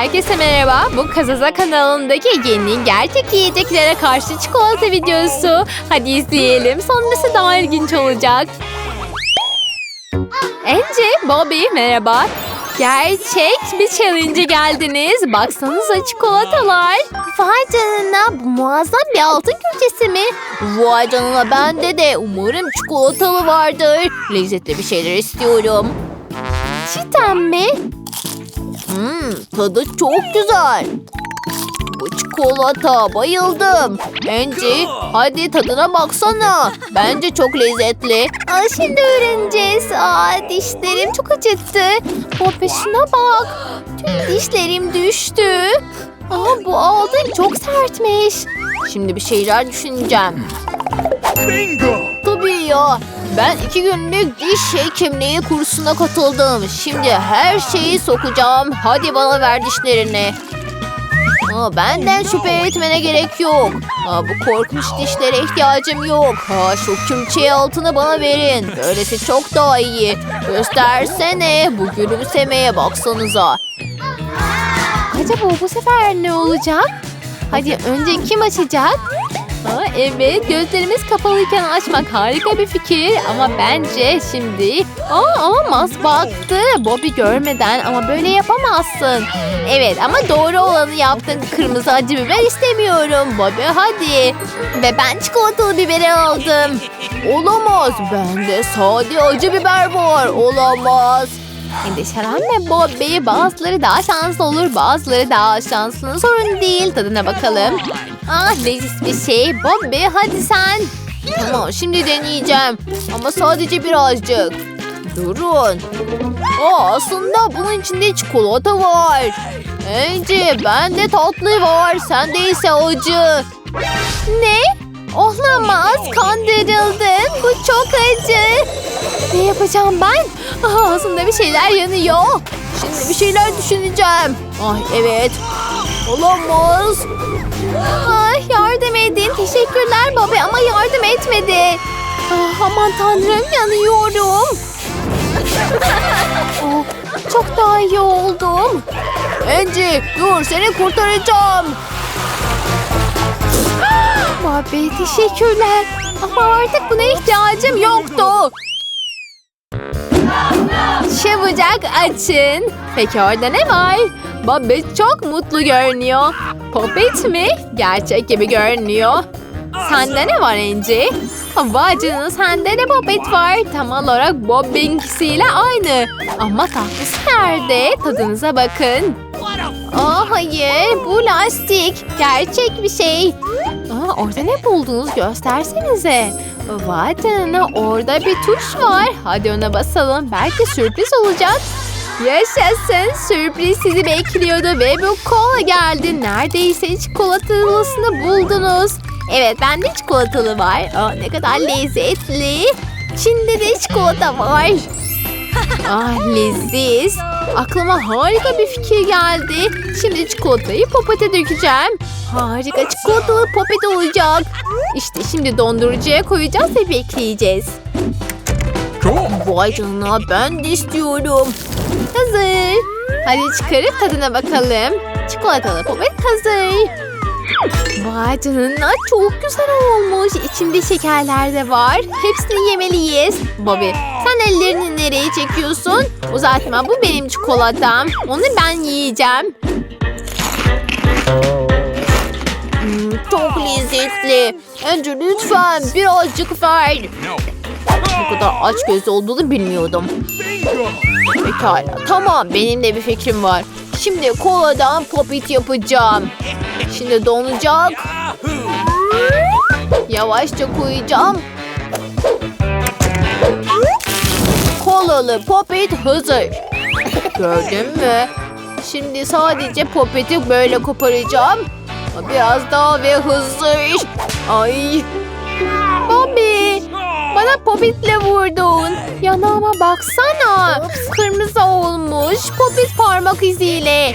Herkese merhaba. Bu Kazaza kanalındaki yeni gerçek yiyeceklere karşı çikolata videosu. Hadi izleyelim. Sonrası daha ilginç olacak. Ence, Bobby merhaba. Gerçek bir challenge geldiniz. Baksanıza çikolatalar. Vay canına bu muazzam bir altın külçesi mi? Vay canına bende de. Umarım çikolatalı vardır. Lezzetli bir şeyler istiyorum. Cidden mi? Hmm, tadı çok güzel. Bu çikolata bayıldım. Angie hadi tadına baksana. Bence çok lezzetli. Aa, şimdi öğreneceğiz. Aa, dişlerim çok acıttı. Şuna bak. Tüm dişlerim düştü. Aa, bu altın çok sertmiş. Şimdi bir şeyler düşüneceğim. Bingo! Tabii ya. Ben iki günlük diş hekimliği kursuna katıldım. Şimdi her şeyi sokacağım. Hadi bana ver dişlerini. Aa, benden şüphe etmene gerek yok. Aa, bu korkunç dişlere ihtiyacım yok. Aa, şu külçeyi altına bana verin. Böylesi çok daha iyi. Göstersene. Bu gülümsemeye baksanıza. Acaba bu sefer ne olacak? Hadi önce kim açacak? Aa, evet gözlerimiz kapalıyken açmak harika bir fikir ama bence şimdi Aa, olamaz baktı. Bobby görmeden ama böyle yapamazsın. Evet ama doğru olanı yaptın. Kırmızı acı biber istemiyorum. Bobby hadi. Ve ben çikolatalı biberi aldım. Olamaz bende sade acı biber var. Olamaz Endişelenme Bobby. Bazıları daha şanslı olur, bazıları daha şanslı. Sorun değil. Tadına bakalım. Ah leziz bir şey. Bobby hadi sen. Tamam şimdi deneyeceğim. Ama sadece birazcık. Durun. Aa, aslında bunun içinde çikolata var. Ence bende tatlı var. Sende ise acı. Ne? Olamaz. Kandırıldın. Bu çok acı. Ne yapacağım ben? Ağzımda bir şeyler yanıyor. Şimdi bir şeyler düşüneceğim. Ay evet. Olamaz. Ay, yardım edin. Teşekkürler baba ama yardım etmedi. Ah, aman tanrım yanıyorum. Oh, çok daha iyi oldum. Angie dur seni kurtaracağım. Bobby teşekkürler. Ama artık buna ihtiyacım yoktu. Çabucak açın. Peki orada ne var? Bobby çok mutlu görünüyor. Popet mi? Gerçek gibi görünüyor. Sende ne var Angie? Vay canına sende de popet var. Tam olarak Bobby'nkisiyle aynı. Ama tatlısı nerede? Tadınıza bakın. Aa hayır bu lastik. Gerçek bir şey. Aa, orada ne buldunuz göstersenize. Vay canına orada bir tuş var. Hadi ona basalım. Belki sürpriz olacak. Yaşasın sürpriz sizi bekliyordu ve bu kola geldi. Neredeyse çikolatalısını buldunuz. Evet bende çikolatalı var. Aa, ne kadar lezzetli. Çin'de de çikolata var. Ah leziz. Aklıma harika bir fikir geldi. Şimdi çikolatayı popete dökeceğim. Harika çikolatalı popet olacak. İşte şimdi dondurucuya koyacağız ve bekleyeceğiz. Vay canına ben de istiyorum. Hazır. Hadi çıkarıp tadına bakalım. Çikolatalı popet hazır. Vay canına çok güzel olmuş. İçinde şekerler de var. Hepsini yemeliyiz. Bobby sen ellerini nereye çekiyorsun? Uzatma bu benim çikolatam. Onu ben yiyeceğim. Hmm, çok lezzetli. Önce lütfen birazcık ver. Bu kadar aç göz olduğunu bilmiyordum. Pekala tamam benim de bir fikrim var. Şimdi koladan popit yapacağım. Şimdi donacak. Yavaşça koyacağım. Kolalı popit hazır. Gördün mü? Şimdi sadece popiti böyle koparacağım. Biraz daha ve hazır. Ay. Bana popitle vurdun. Yanağıma baksana. Kırmızı olmuş. Popit parmak iziyle.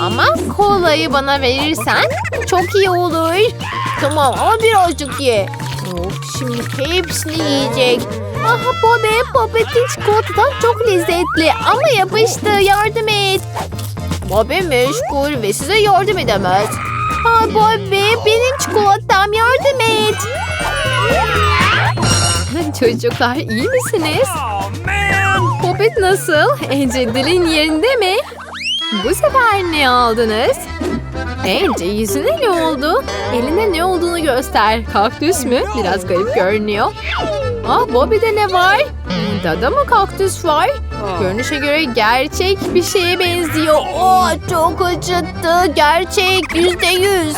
Ama kolayı bana verirsen çok iyi olur. Tamam ama birazcık ye. Of, şimdi hepsini yiyecek. Aha Bobby, Popitin çikolatadan çok lezzetli ama yapıştı. Yardım et. Bobby meşgul ve size yardım edemez. Ha Bobby benim çikolatam yardım et. Çocuklar iyi misiniz? Popet nasıl? Ence dilin yerinde mi? Bu sefer ne aldınız? Ence yüzüne ne oldu? Eline ne olduğunu göster. Kaktüs mü? Biraz garip görünüyor. Ah Bobby'de ne var? Dada mı kaktüs var? Görünüşe göre gerçek bir şeye benziyor. Oh çok acıttı. Gerçek yüzde yüz.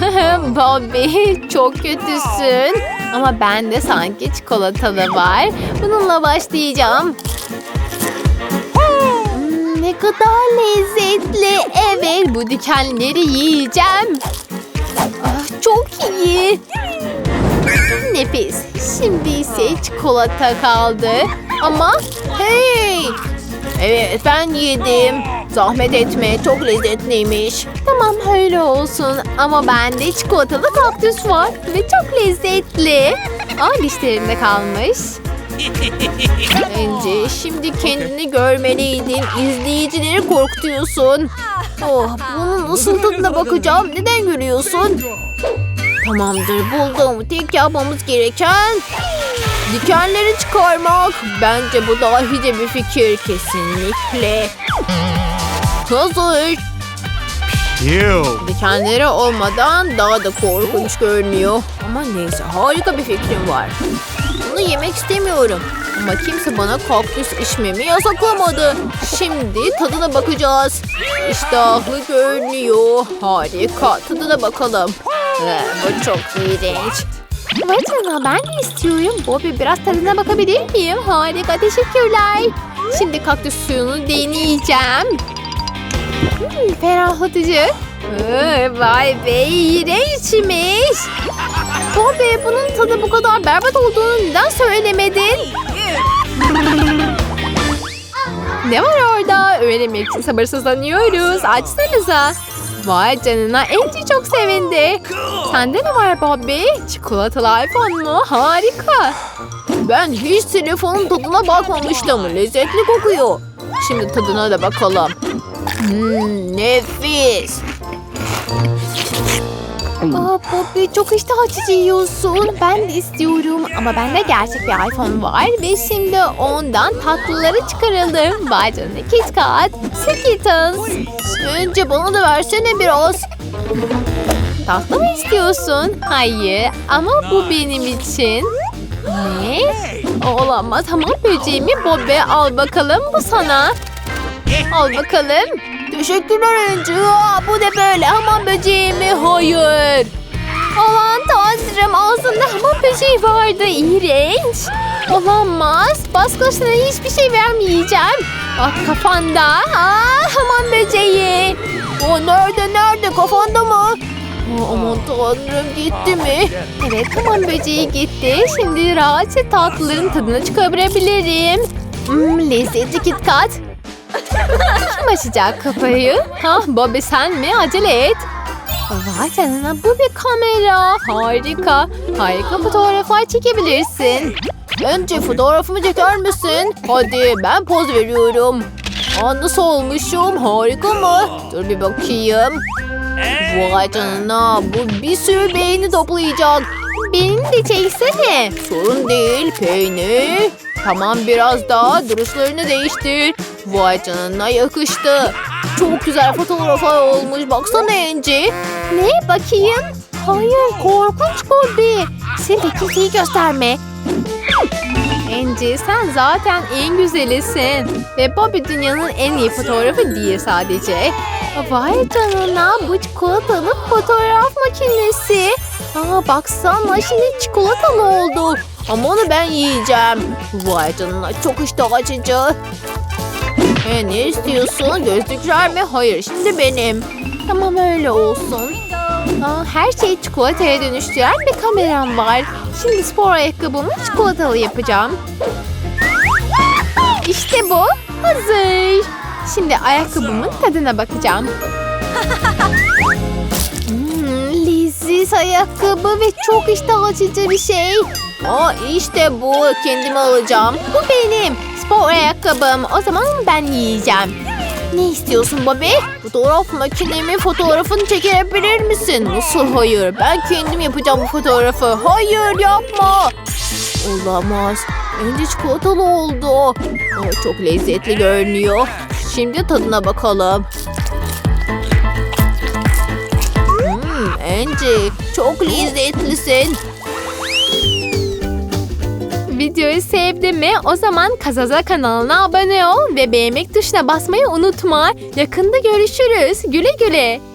Bobby çok kötüsün. Ama bende sanki çikolatalı var. Bununla başlayacağım. Hmm, ne kadar lezzetli. Evet bu dikenleri yiyeceğim. Ah, çok iyi. Nefis. Şimdi ise çikolata kaldı. Ama hey! Evet ben yedim. Zahmet etme çok lezzetliymiş. Tamam öyle olsun ama bende çikolatalı kaktüs var ve çok lezzetli. Aa dişlerimde kalmış. Bence şimdi kendini görmeliydin. İzleyicileri korkutuyorsun. Oh, bunun nasıl tadına bakacağım. Neden görüyorsun? Tamamdır buldum. Tek yapmamız gereken dikenleri çıkarmak. Bence bu dahice bir fikir kesinlikle. Hazır. Ew. Dikenleri olmadan daha da korkunç görünüyor. Ama neyse harika bir fikrim var. Bunu yemek istemiyorum. Ama kimse bana kaktüs içmemi yasaklamadı. Şimdi tadına bakacağız. İştahlı görünüyor. Harika. Tadına bakalım. Ee, bu çok iğrenç. Canına ben de istiyorum. Bobby biraz tadına bakabilir miyim? Harika teşekkürler. Şimdi kaktüs suyunu deneyeceğim. Hmm, ferahlatıcı. Ee, vay be iğrençmiş. Bobby bunun tadı bu kadar berbat olduğunu neden söylemedin? ne var orada? Öğrenmek için sabırsızlanıyoruz. Açsanıza. Vay canına Angie çok sevindi. Sende ne var Bobby? Çikolatalı iPhone mu? Harika. Ben hiç telefonun tadına bakmamıştım. Lezzetli kokuyor. Şimdi tadına da bakalım. Hmm, nefis. Aa, Bobby çok iştah açıcı yiyorsun. Ben de istiyorum ama bende gerçek bir iPhone var ve şimdi ondan tatlıları çıkaralım. Vay canına KitKat, Skittles. Önce bana da versene biraz. Tatlı mı istiyorsun? Hayır ama bu benim için. Ne? Olamaz. Hamam böceğimi Bobby al bakalım bu sana. Al bakalım. Teşekkürler. Aa, bu ne böyle hamam böceği mi? Hayır. Aman tanrım ağzında hamam böceği vardı. İğrenç. Olamaz. Başkasına hiçbir şey vermeyeceğim. Ah kafanda. Aa, hamam böceği. O nerede nerede kafanda mı? Aman tanrım gitti mi? Evet hamam böceği gitti. Şimdi rahatça tatlıların tadını çıkarabilirim. Hmm, lezzetli KitKat. Kim açacak kapıyı? Ha Bobby sen mi? Acele et. Vay canına bu bir kamera. Harika. Harika fotoğraflar çekebilirsin. Önce fotoğrafımı çeker misin? Hadi ben poz veriyorum. Aa, nasıl olmuşum? Harika mı? Dur bir bakayım. Vay canına bu bir sürü beğeni toplayacak. Beni de çeksene. Sorun değil peynir. Tamam biraz daha duruşlarını değiştir. Vay canına yakıştı. Çok güzel fotoğraflar olmuş. Baksana Enci. Ne bakayım? Hayır korkunç de kimseyi gösterme. Enci sen zaten en güzelisin. Ve Bobby dünyanın en iyi fotoğrafı değil sadece. Vay canına bu çikolatalı fotoğraf makinesi. Aa baksana şimdi çikolatalı oldu. Ama onu ben yiyeceğim. Vay canına çok iştah açıcı. E, ne istiyorsun? Gözlükler mi? Hayır şimdi benim. Tamam öyle olsun. Aa, her şeyi çikolataya dönüştüren bir kameram var. Şimdi spor ayakkabımı çikolatalı yapacağım. İşte bu. Hazır. Şimdi ayakkabımın tadına bakacağım. Hmm, leziz ayakkabı ve çok iştah açıcı bir şey. Aa işte bu. Kendime alacağım. Bu benim. Spor ayakkabım. O zaman ben yiyeceğim. Ne istiyorsun Bobby? Fotoğraf makinemi fotoğrafını çekebilir misin? Nasıl hayır? Ben kendim yapacağım bu fotoğrafı. Hayır yapma. Olamaz. Bence çikolatalı oldu. Ama çok lezzetli görünüyor. Şimdi tadına bakalım. Hmm, Angie çok lezzetlisin. Videoyu sevdin mi? O zaman Kazaza kanalına abone ol ve beğenmek tuşuna basmayı unutma. Yakında görüşürüz. Güle güle.